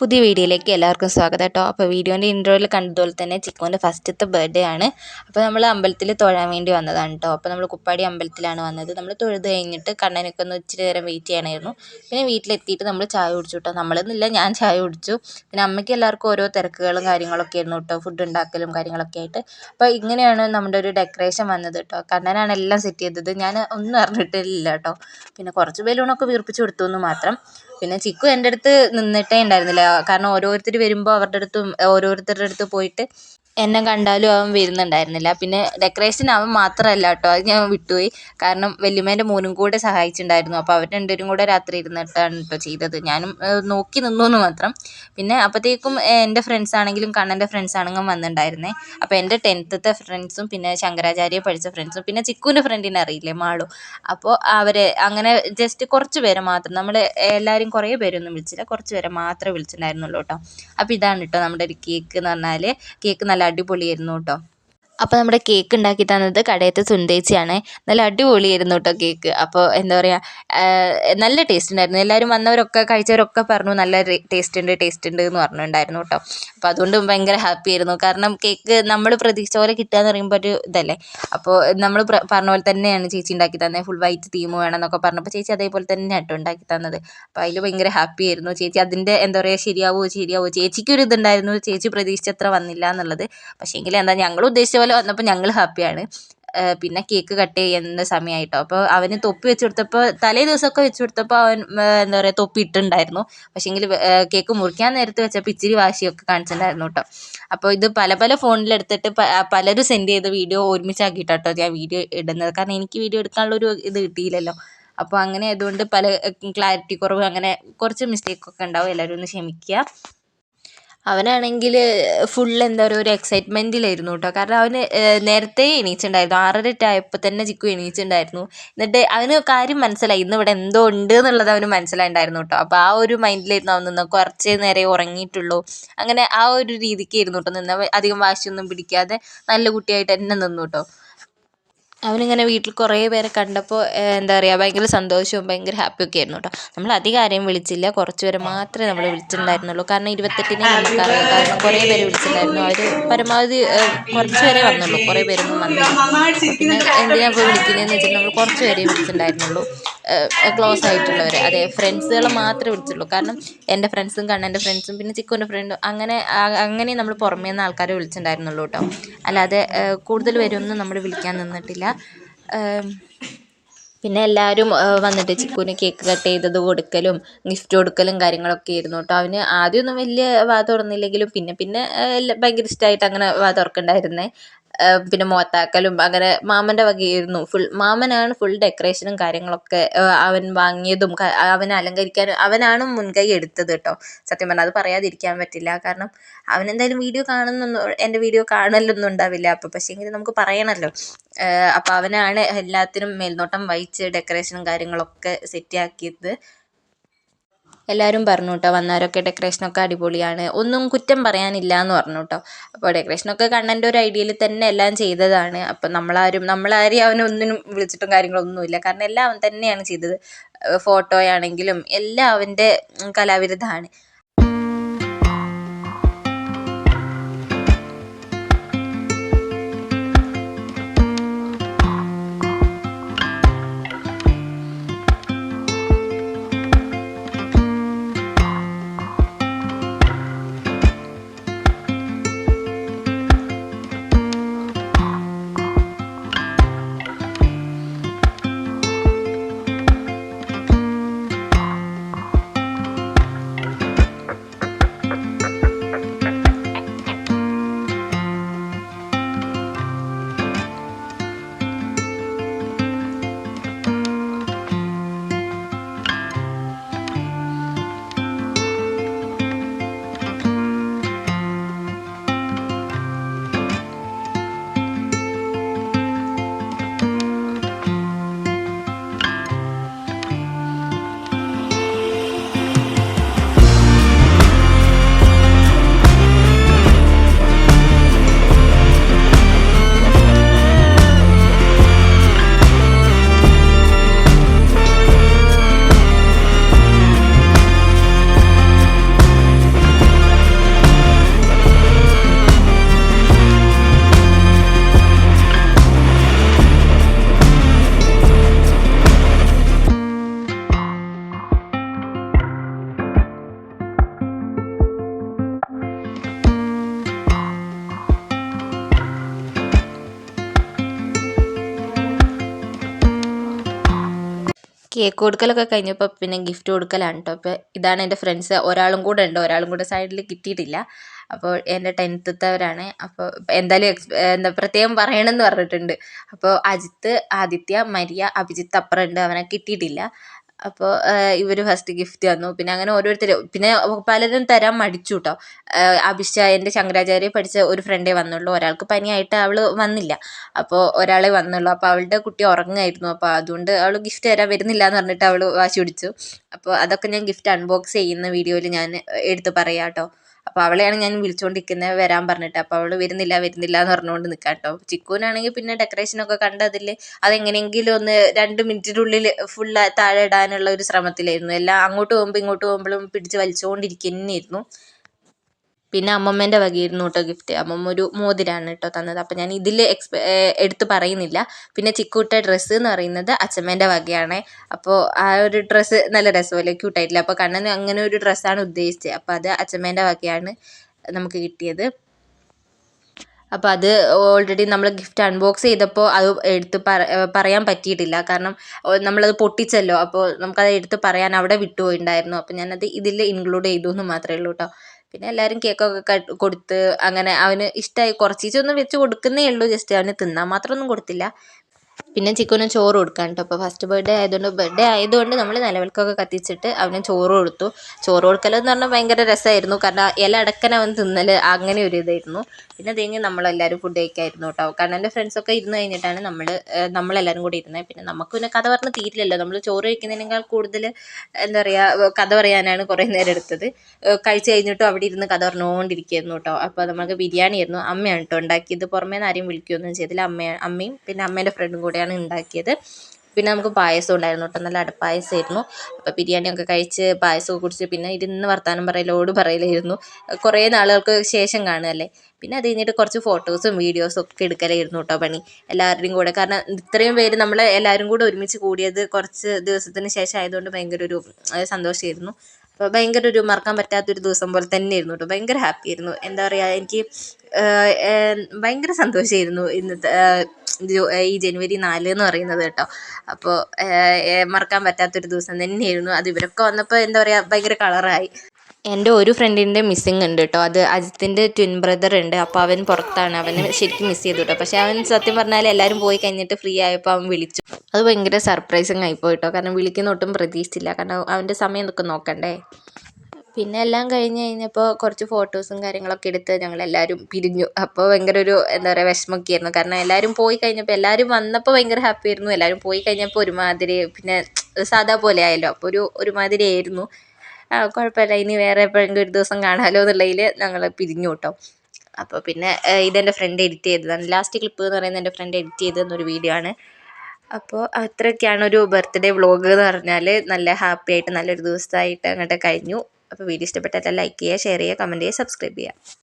പുതിയ വീഡിയോയിലേക്ക് എല്ലാവർക്കും സ്വാഗതം കേട്ടോ. അപ്പോൾ വീഡിയോന്റെ ഇൻട്രോയിൽ കണ്ടതുപോലെ തന്നെ ചിക്കുവിന്റെ ഫസ്റ്റത്തെ ബർത്ത്ഡേ ആണ്. അപ്പോൾ നമ്മൾ അമ്പലത്തിൽ തൊഴാൻ വേണ്ടി വന്നതാണ് കേട്ടോ. അപ്പോൾ നമ്മൾ കുപ്പാടി അമ്പലത്തിലാണ് വന്നത്. നമ്മൾ തൊഴുത് കഴിഞ്ഞിട്ട് കണ്ണനൊക്കെ ഒന്ന് ഇച്ചിരി നേരം വെയിറ്റ് ചെയ്യണമായിരുന്നു. പിന്നെ വീട്ടിലെത്തിയിട്ട് നമ്മൾ ചായ കുടിച്ചു കേട്ടോ. നമ്മളെന്നില്ല ഞാൻ ചായ കുടിച്ചു. പിന്നെ അമ്മയ്ക്ക് എല്ലാവർക്കും ഓരോ തിരക്കുകളും കാര്യങ്ങളൊക്കെ ആയിരുന്നു കേട്ടോ. ഫുഡ് ഉണ്ടാക്കലും കാര്യങ്ങളൊക്കെ ആയിട്ട്. അപ്പോൾ ഇങ്ങനെയാണ് നമ്മുടെ ഒരു ഡെക്കറേഷൻ വന്നത് കേട്ടോ. കണ്ണനാണ് എല്ലാം സെറ്റ് ചെയ്തത്. ഞാൻ ഒന്നും അറിഞ്ഞിട്ടില്ല കേട്ടോ. പിന്നെ കുറച്ച് ബലൂണൊക്കെ വീർപ്പിച്ച് കൊടുത്തു എന്ന് മാത്രം. പിന്നെ ചിക്കു എന്റെ അടുത്ത് നിന്നിട്ടേ ഉണ്ടായിരുന്നില്ല. കാരണം ഓരോരുത്തർ വരുമ്പോൾ അവരുടെ അടുത്തും ഓരോരുത്തരുടെ അടുത്ത് പോയിട്ട് എന്നെ കണ്ടാലും അവൻ വരുന്നുണ്ടായിരുന്നില്ല. പിന്നെ ഡെക്കറേഷൻ അവൻ മാത്രമല്ല കേട്ടോ. അത് ഞാൻ വിട്ടുപോയി. കാരണം വല്യമ്മേന്റെ മോനും കൂടെ സഹായിച്ചിട്ടുണ്ടായിരുന്നു. അപ്പോൾ അവർ രണ്ടുപേരും കൂടെ രാത്രി ഇരുന്നിട്ടാണ് കേട്ടോ ചെയ്തത്. ഞാനും നോക്കി നിന്നു എന്ന് മാത്രം. പിന്നെ അപ്പോഴത്തേക്കും എന്റെ ഫ്രണ്ട്സ് ആണെങ്കിലും കണ്ണന്റെ ഫ്രണ്ട്സ് ആണെങ്കിലും വന്നിട്ടുണ്ടായിരുന്നേ. അപ്പോൾ എന്റെ ടെൻത്തത്തെ ഫ്രണ്ട്സും പിന്നെ ശങ്കരാചാര്യ പഠിച്ച ഫ്രണ്ട്സും പിന്നെ ചിക്കുവിന്റെ ഫ്രണ്ടിനെ അറിയില്ലേ മാളു. അപ്പോൾ അവർ അങ്ങനെ ജസ്റ്റ് കുറച്ച് പേരെ മാത്രം. നമ്മൾ എല്ലാവരും കുറേ പേരൊന്നും വിളിച്ചില്ല. കുറച്ച് പേരെ മാത്രമേ വിളിച്ചിട്ടുണ്ടായിരുന്നുള്ളൂ കേട്ടോ. അപ്പോൾ ഇതാണ് കേട്ടോ നമ്മുടെ ഒരു കേക്ക് എന്ന് പറഞ്ഞാൽ കേക്ക് നല്ല അടിപൊളിയായിരുന്നു കേട്ടോ. അപ്പോൾ നമ്മുടെ കേക്ക് ഉണ്ടാക്കി തന്നത് കടയത്തെ സുന്ദേച്ചിയാണ് നല്ല അടിപൊളിയായിരുന്നു കേട്ടോ കേക്ക് അപ്പോൾ എന്താ പറയുക നല്ല ടേസ്റ്റ് ഉണ്ടായിരുന്നു. എല്ലാവരും വന്നവരൊക്കെ കഴിച്ചവരൊക്കെ പറഞ്ഞു നല്ല ടേസ്റ്റ് ഉണ്ട് ടേസ്റ്റ് ഉണ്ട് എന്ന് പറഞ്ഞിട്ടുണ്ടായിരുന്നു കേട്ടോ അപ്പോൾ അതുകൊണ്ട് ഭയങ്കര ഹാപ്പി ആയിരുന്നു. കാരണം കേക്ക് നമ്മൾ പ്രതീക്ഷിച്ച പോലെ കിട്ടുക എന്ന് പറയുമ്പോൾ ഒരു ഇതല്ലേ? അപ്പോൾ നമ്മൾ പറഞ്ഞ പോലെ തന്നെയാണ് ചേച്ചി ഉണ്ടാക്കി തന്നത്. ഫുൾ വൈറ്റ് തീം വേണം എന്നൊക്കെ പറഞ്ഞപ്പോൾ ചേച്ചി അതേപോലെ തന്നെ കേട്ടോ ഉണ്ടാക്കി തന്നത്. അപ്പോൾ അതിൽ ഭയങ്കര ഹാപ്പി ആയിരുന്നു. ചേച്ചി അതിന്റെ എന്താ പറയുക ശരിയാവോ ശരിയാവോ? ചേച്ചിക്കൊരു ഇതുണ്ടായിരുന്നു. ചേച്ചി പ്രതീക്ഷിച്ചത്ര വന്നില്ല എന്നുള്ളത്. പക്ഷേ എങ്കിൽ എന്താ ഞങ്ങൾ ഉദ്ദേശിച്ച പോലെ വന്നപ്പോൾ ഞങ്ങൾ ഹാപ്പിയാണ് പിന്നെ കേക്ക് കട്ട് ചെയ്യുന്ന സമയമായിട്ടോ അപ്പോൾ അവന് തൊപ്പി വെച്ച് കൊടുത്തപ്പോൾ തലേ ദിവസമൊക്കെ വെച്ച് കൊടുത്തപ്പോൾ അവൻ എന്താ പറയുക തൊപ്പി ഇട്ടിട്ടുണ്ടായിരുന്നു. പക്ഷേങ്കിൽ കേക്ക് മുറിക്കാൻ നേരത്ത് വെച്ചപ്പോൾ ഇച്ചിരി വാശിയൊക്കെ കാണിച്ചിട്ടുണ്ടായിരുന്നു കേട്ടോ. അപ്പോൾ ഇത് പല പല ഫോണിലെടുത്തിട്ട് പലരും സെൻഡ് ചെയ്ത വീഡിയോ ഒരുമിച്ചാക്കിയിട്ടോ ഞാൻ വീഡിയോ ഇടുന്നത്. കാരണം എനിക്ക് വീഡിയോ എടുക്കാനുള്ളൊരു ഇത് കിട്ടിയില്ലല്ലോ. അപ്പോൾ അങ്ങനെ ആയതുകൊണ്ട് പല ക്ലാരിറ്റി കുറവ് അങ്ങനെ കുറച്ച് മിസ്റ്റേക്കൊക്കെ ഉണ്ടാവും. എല്ലാവരും ഒന്ന് ക്ഷമിക്കുക. അവനാണെങ്കിൽ ഫുൾ എന്താ പറയുക ഒരു എക്സൈറ്റ്മെന്റിലായിരുന്നു കേട്ടോ കാരണം അവന് നേരത്തെ എണീച്ചിട്ടുണ്ടായിരുന്നു. ആറര ആയപ്പോൾ തന്നെ ചിക്കു എണീച്ചിട്ടുണ്ടായിരുന്നു. എന്നിട്ട് അവന് കാര്യം മനസ്സിലായി. ഇന്ന് ഇവിടെ എന്തോ ഉണ്ട് എന്നുള്ളത് അവന് മനസ്സിലായിട്ടുണ്ടായിരുന്നു കേട്ടോ അപ്പോൾ ആ ഒരു മൈൻഡിലായിരുന്നു അവൻ നിന്ന് കുറച്ച് നേരെ ഉറങ്ങിയിട്ടുള്ളൂ. അങ്ങനെ ആ ഒരു രീതിക്കായിരുന്നു കേട്ടോ നിന്ന് അധികം വാശിയൊന്നും പിടിക്കാതെ നല്ല കുട്ടിയായിട്ട് തന്നെ നിന്നു കേട്ടോ അവനിങ്ങനെ വീട്ടിൽ കുറേ പേരെ കണ്ടപ്പോൾ എന്താ പറയുക ഭയങ്കര സന്തോഷവും ഭയങ്കര ഹാപ്പിയൊക്കെ ആയിരുന്നു കേട്ടോ. നമ്മൾ അധികം ആരെയും വിളിച്ചില്ല. കുറച്ച് പേരെ മാത്രമേ നമ്മൾ വിളിച്ചിട്ടുണ്ടായിരുന്നുള്ളൂ. കാരണം ഇരുപത്തെട്ടിന് നമുക്കറിയാം. കാരണം കുറേ പേര് വിളിച്ചിട്ടുണ്ടായിരുന്നു. അവർ പരമാവധി കുറച്ച് പേരെ വന്നുള്ളൂ. കുറേ പേരൊന്നും വന്നില്ല. പിന്നെ എന്തിനാണ് ഇപ്പോൾ വിളിക്കുന്നതെന്ന് വെച്ചാൽ നമ്മൾ കുറച്ച് പേരെ വിളിച്ചിട്ടുണ്ടായിരുന്നുള്ളൂ. ക്ലോസ് ആയിട്ടുള്ളവർ അതെ ഫ്രണ്ട്സുകൾ മാത്രമേ വിളിച്ചുള്ളൂ കാരണം എന്റെ ഫ്രണ്ട്സും കണ്ണന്റെ ഫ്രണ്ട്സും പിന്നെ ചിക്കുവിന്റെ ഫ്രണ്ട് അങ്ങനെ അങ്ങനെ നമ്മൾ പുറമേ നിന്ന് ആൾക്കാരെ വിളിച്ചിട്ടുണ്ടായിരുന്നുള്ളൂ കേട്ടോ. അല്ലാതെ കൂടുതൽ പേരൊന്നും നമ്മൾ വിളിക്കാൻ നിന്നിട്ടില്ല. പിന്നെ എല്ലാവരും വന്നിട്ട് ചിക്കുവിന് കേക്ക് കട്ട് ചെയ്തത് കൊടുക്കലും ഗിഫ്റ്റ് കൊടുക്കലും കാര്യങ്ങളൊക്കെ ആയിരുന്നു കേട്ടോ. അവന് ആദ്യമൊന്നും വലിയ വാ തുറന്നില്ലെങ്കിലും പിന്നെ പിന്നെ ഭയങ്കര ഇഷ്ടമായിട്ട് അങ്ങനെ വാ തുറക്കണ്ടായിരുന്നേ. പിന്നെ മോത്താക്കലും അങ്ങനെ മാമന്റെ വകയായിരുന്നു. ഫുൾ മാമനാണ് ഫുൾ ഡെക്കറേഷനും കാര്യങ്ങളൊക്കെ അവൻ വാങ്ങിയതും അവനെ അലങ്കരിക്കാനും അവനാണ് മുൻകൈ എടുത്തത് കേട്ടോ. സത്യം പറഞ്ഞാൽ അത് പറയാതിരിക്കാൻ പറ്റില്ല. കാരണം അവനെന്തായാലും വീഡിയോ കാണുന്നൊന്നും എന്റെ വീഡിയോ കാണലൊന്നും ഉണ്ടാവില്ല. അപ്പോൾ പക്ഷേ എങ്കിലും നമുക്ക് പറയണമല്ലോ അപ്പോൾ അവനാണ് എല്ലാത്തിനും മേൽനോട്ടം വഹിച്ച് ഡെക്കറേഷനും കാര്യങ്ങളൊക്കെ സെറ്റാക്കിയത് എല്ലാവരും പറഞ്ഞു കേട്ടോ വന്നവരൊക്കെ ഡെക്കറേഷനൊക്കെ അടിപൊളിയാണ്. ഒന്നും കുറ്റം പറയാനില്ല എന്ന് പറഞ്ഞു കേട്ടോ അപ്പോൾ ഡെക്കറേഷനൊക്കെ കണ്ണന്റെ ഒരു ഐഡിയയിൽ തന്നെ എല്ലാം ചെയ്തതാണ്. അപ്പം നമ്മളാരും നമ്മളാരെയും അവനൊന്നിനും വിളിച്ചിട്ടും കാര്യങ്ങളൊന്നുമില്ല കാരണം എല്ലാം അവൻ തന്നെയാണ് ചെയ്തത്. ഫോട്ടോയാണെങ്കിലും എല്ലാം അവന്റെ കലാവിരുദ്ധമാണ്. കേക്ക് കൊടുക്കലൊക്കെ കഴിഞ്ഞപ്പോൾ പിന്നെ ഗിഫ്റ്റ് കൊടുക്കലാണ് കേട്ടോ അപ്പോൾ ഇതാണ് എന്റെ ഫ്രണ്ട്സ് ഒരാളും കൂടെ ഉണ്ട്. ഒരാളും കൂടെ സൈഡിൽ കിട്ടിയിട്ടില്ല. അപ്പോൾ എന്റെ ടെൻത്തവരാണ് അപ്പോൾ എന്തായാലും എന്താ പ്രത്യേകം പറയണമെന്ന് പറഞ്ഞിട്ടുണ്ട്. അപ്പോൾ അജിത്ത് ആദിത്യ മരിയ അഭിജിത്ത് അപ്പുറം ഉണ്ട്. അവനെ കിട്ടിയിട്ടില്ല. അപ്പോൾ ഇവർ ഫസ്റ്റ് ഗിഫ്റ്റ് തന്നു. പിന്നെ അങ്ങനെ ഓരോരുത്തർ പിന്നെ പലരും തരാൻ മടിച്ചു കേട്ടോ അഭിഷ എന്റെ ശങ്കരാചാര്യ പഠിച്ച ഒരു ഫ്രണ്ടേ വന്നുള്ളൂ. ഒരാൾക്ക് പനിയായിട്ട് അവൾ വന്നില്ല. അപ്പോൾ ഒരാളെ വന്നുള്ളൂ. അപ്പോൾ അവളുടെ കുട്ടി ഉറങ്ങായിരുന്നു. അപ്പോൾ അതുകൊണ്ട് അവൾ ഗിഫ്റ്റ് തരാൻ വരുന്നില്ല എന്ന് പറഞ്ഞിട്ട് അവൾ വാശി പിടിച്ചു. അപ്പോൾ അതൊക്കെ ഞാൻ ഗിഫ്റ്റ് അൺബോക്സ് ചെയ്യുന്ന വീഡിയോയിൽ ഞാൻ എടുത്ത് പറയാം കേട്ടോ അപ്പോൾ അവളെയാണ് ഞാൻ വിളിച്ചുകൊണ്ടിരിക്കുന്നത് വരാൻ പറഞ്ഞിട്ട്. അപ്പോൾ അവൾ വരുന്നില്ല വരുന്നില്ല എന്ന് പറഞ്ഞുകൊണ്ട് നിൽക്കാം കേട്ടോ ചിക്കുവിനാണെങ്കിൽ പിന്നെ ഡെക്കറേഷനൊക്കെ കണ്ടതിൽ അതെങ്ങനെയെങ്കിലും ഒന്ന് രണ്ട് മിനിറ്റിനുള്ളിൽ ഫുൾ താഴെ ഇടാനുള്ള ഒരു ശ്രമത്തിലായിരുന്നു. എല്ലാം അങ്ങോട്ട് പോകുമ്പോൾ ഇങ്ങോട്ട് പോകുമ്പോഴും പിടിച്ച് വലിച്ചുകൊണ്ടിരിക്കുക തന്നെയായിരുന്നു പിന്നെ അമ്മമ്മേന്റെ വകയായിരുന്നു കേട്ടോ ഗിഫ്റ്റ് അമ്മമ്മ ഒരു മോതിരാണ് കേട്ടോ തന്നത്. അപ്പം ഞാൻ ഇതിൽ എക്സ്പെ എടുത്ത് പറയുന്നില്ല. പിന്നെ ചിക്കൂട്ട ഡ്രസ്സ് എന്ന് പറയുന്നത് അച്ഛമ്മേന്റെ വകയാണ്. അപ്പോൾ ആ ഒരു ഡ്രസ്സ് നല്ല രസമല്ലേ? ക്യൂട്ടായിട്ടില്ല അപ്പോൾ കണ്ണൻ അങ്ങനെ ഒരു ഡ്രസ്സാണ് ഉദ്ദേശിച്ചത് അപ്പോൾ അത് അച്ഛമ്മേന്റെ വകയാണ് നമുക്ക് കിട്ടിയത്. അപ്പോൾ അത് ഓൾറെഡി നമ്മൾ ഗിഫ്റ്റ് അൺബോക്സ് ചെയ്തപ്പോൾ അത് എടുത്ത് പറയാൻ പറ്റിയിട്ടില്ല. കാരണം നമ്മളത് പൊട്ടിച്ചല്ലോ. അപ്പോൾ നമുക്കത് എടുത്ത് പറയാൻ അവിടെ വിട്ടുപോയിട്ടുണ്ടായിരുന്നു അപ്പോൾ ഞാനത് ഇതിൽ ഇൻക്ലൂഡ് ചെയ്തു എന്ന് മാത്രമേ ഉള്ളൂ കേട്ടോ പിന്നെ എല്ലാവരും കേക്കൊക്കെ കട്ട് കൊടുത്ത് അങ്ങനെ അവന് ഇഷ്ടമായി കുറച്ചീച്ചൊന്നും വെച്ച് കൊടുക്കുന്നേ ഉള്ളൂ. ജസ്റ്റ് അവന് തിന്നാൻ മാത്രമൊന്നും കൊടുത്തില്ല. പിന്നെ ചിക്കുവിന് ചോറ് കൊടുക്കാൻ കേട്ടോ. അപ്പോൾ ഫസ്റ്റ് ബർത്ത്ഡേ ആയതുകൊണ്ട് ബർത്ത്ഡേ ആയതുകൊണ്ട് നമ്മൾ നിലവിളക്കൊക്കെ കത്തിച്ചിട്ട് അവന് ചോറ് കൊടുത്തു. ചോറ് കൊടുക്കലെന്ന് പറഞ്ഞാൽ ഭയങ്കര രസമായിരുന്നു കാരണം ഇല അടക്കൻ അവൻ തിന്നൽ അങ്ങനെ ഒരു ഇതായിരുന്നു. പിന്നെ തേങ്ങി നമ്മളെല്ലാവരും ഫുഡ് കഴിക്കായിരുന്നു കേട്ടോ. കാരണം എന്റെ ഫ്രണ്ട്സൊക്കെ ഇരുന്ന് കഴിഞ്ഞിട്ടാണ് നമ്മൾ നമ്മളെല്ലാവരും കൂടി ഇരുന്നത് പിന്നെ നമുക്ക് പിന്നെ കഥ പറഞ്ഞ് തീരില്ലല്ലോ. നമ്മൾ ചോറ് കഴിക്കുന്നതിനേക്കാൾ കൂടുതൽ എന്താ പറയുക കഥ പറയാനാണ് കുറേ നേരം എടുത്തത്. കഴിച്ച് കഴിഞ്ഞിട്ടും അവിടെ ഇരുന്ന് കഥ പറഞ്ഞുകൊണ്ടിരിക്കുകയായിരുന്നു കേട്ടോ. അപ്പോൾ നമുക്ക് ബിരിയാണി ആയിരുന്നു അമ്മയാണ് കേട്ടോ ഉണ്ടാക്കിയത്. പുറമേ നിന്ന് ആരെയും വിളിക്കുകയൊന്നും ചെയ്തില്ല. അമ്മ അമ്മയും പിന്നെ അമ്മേന്റെ ഫ്രണ്ടും കൂടെയാണ് ഉണ്ടാക്കിയത്. പിന്നെ നമുക്ക് പായസം ഉണ്ടായിരുന്നു കേട്ടോ. നല്ല അടപ്പായസമായിരുന്നു. അപ്പോൾ ബിരിയാണിയൊക്കെ കഴിച്ച് പായസമൊക്കെ കുടിച്ച് പിന്നെ ഇരുന്ന് വർത്തമാനം പറയലോട് പറയലായിരുന്നു. കുറേ നാളുകൾക്ക് ശേഷം കാണുകയല്ലേ. പിന്നെ അത് കഴിഞ്ഞിട്ട് കുറച്ച് ഫോട്ടോസും വീഡിയോസും ഒക്കെ എടുക്കലായിരുന്നു കേട്ടോ പണി. എല്ലാവരുടെയും കൂടെ. കാരണം ഇത്രയും പേര് നമ്മൾ എല്ലാവരും കൂടെ ഒരുമിച്ച് കൂടിയത് കുറച്ച് ദിവസത്തിന് ശേഷം ആയതുകൊണ്ട് ഭയങ്കര ഒരു സന്തോഷമായിരുന്നു. അപ്പോൾ ഭയങ്കര ഒരു മറക്കാൻ പറ്റാത്തൊരു ദിവസം പോലെ തന്നെ തന്നെയായിരുന്നു കേട്ടോ. ഭയങ്കര ഹാപ്പിയായിരുന്നു. എന്താ പറയുക എനിക്ക് ഭയങ്കര സന്തോഷമായിരുന്നു ഇന്നത്തെ ഈ ജനുവരി നാല് എന്ന് പറയുന്നത് കേട്ടോ. അപ്പോൾ മറക്കാൻ പറ്റാത്തൊരു ദിവസം തന്നെയായിരുന്നു. അത് ഇവരൊക്കെ വന്നപ്പോൾ എന്താ പറയുക ഭയങ്കര കളറായി. എന്റെ ഒരു ഫ്രണ്ടിന്റെ മിസ്സിങ് ഉണ്ട് കേട്ടോ. അത് അജിത്തിന്റെ ട്വിൻ ബ്രദർ ഉണ്ട്. അപ്പോൾ അവൻ പുറത്താണ്. അവനെ ശരിക്കും മിസ് ചെയ്തു കേട്ടോ. പക്ഷേ അവൻ സത്യം പറഞ്ഞാൽ എല്ലാവരും പോയി കഴിഞ്ഞിട്ട് ഫ്രീ ആയപ്പോൾ അവൻ വിളിച്ചു. അത് ഭയങ്കര സർപ്രൈസിങ് ആയിപ്പോയി കേട്ടോ. കാരണം വിളിക്കുന്ന ഒട്ടും പ്രതീക്ഷിച്ചില്ല. കാരണം അവന്റെ സമയം ഇതൊക്കെ നോക്കണ്ടേ? പിന്നെ എല്ലാം കഴിഞ്ഞ് കഴിഞ്ഞപ്പോൾ കുറച്ച് ഫോട്ടോസും കാര്യങ്ങളൊക്കെ എടുത്ത് ഞങ്ങളെല്ലാവരും പിരിഞ്ഞു. അപ്പോൾ ഭയങ്കര ഒരു എന്താ പറയുക വിഷമമൊക്കെ ആയിരുന്നു കാരണം എല്ലാവരും പോയി കഴിഞ്ഞപ്പോൾ എല്ലാവരും വന്നപ്പോൾ ഭയങ്കര ഹാപ്പി ആയിരുന്നു. എല്ലാവരും പോയി കഴിഞ്ഞപ്പോൾ ഒരുമാതിരി പിന്നെ സാധാ പോലെ ആയല്ലോ. അപ്പോൾ ഒരു ഒരുമാതിരി ആയിരുന്നു. കുഴപ്പമില്ല. ഇനി വേറെ എപ്പോഴെങ്കിലും ഒരു ദിവസം കാണാമല്ലോ എന്നുള്ളതിൽ ഞങ്ങൾ പിരിഞ്ഞു കേട്ടോ. അപ്പോൾ പിന്നെ ഇതെന്റെ ഫ്രണ്ട് എഡിറ്റ് ചെയ്തതാണ് ലാസ്റ്റ് ക്ലിപ്പ് എന്ന് പറയുന്നത് എന്റെ ഫ്രണ്ട് എഡിറ്റ് ചെയ്തതെന്നൊരു വീഡിയോ ആണ്. അപ്പോൾ അത്രയൊക്കെയാണ് ഒരു ബർത്ത്ഡേ വ്ളോഗ് എന്ന് പറഞ്ഞാൽ നല്ല ഹാപ്പി ആയിട്ട് നല്ലൊരു ദിവസമായിട്ട് അങ്ങോട്ട് കഴിഞ്ഞു. അപ്പോൾ വീഡിയോ ഇഷ്ടപ്പെട്ടാൽ ലൈക്ക് ചെയ്യുക ഷെയർ ചെയ്യുക കമന്റ് ചെയ്യുക സബ്സ്ക്രൈബ് ചെയ്യുക.